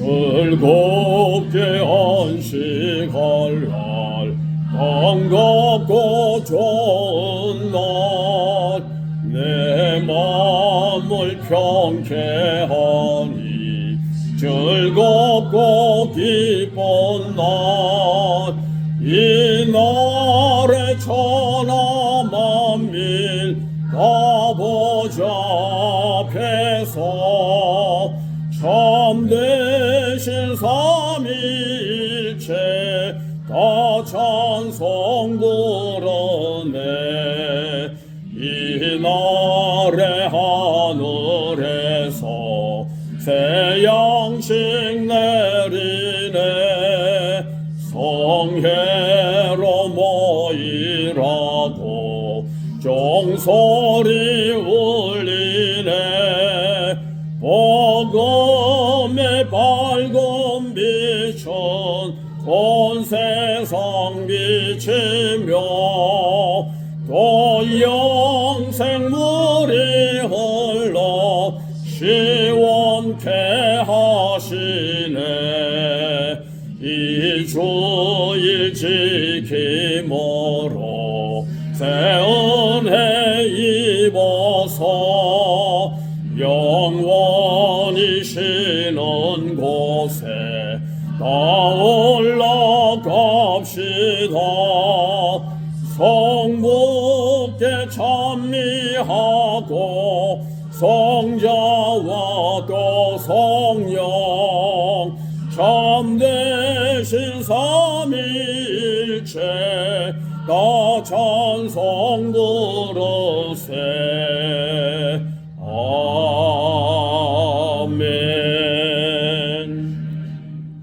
즐겁게 안식할 날 반갑고 좋은 날 내 마음을 평케하니 즐겁고 기쁜 날이 날에 천하 만민 다 보잡해서 참 되신 삼위일체 다 찬송 부르네 이날의 하늘에서 새 양식 내리네 성회로 모이라고 종소리 울리네 복음의 밝은 빛은 온 세상 비치며 또 영생물이 흘러 시원케 하시네. 이 주일 지킴으로 새 은혜 입어서 다 올라갑시다. 성부께 찬미하고 성자와 또 성령 참되신 삼일체 나 찬송 부르세. 아멘.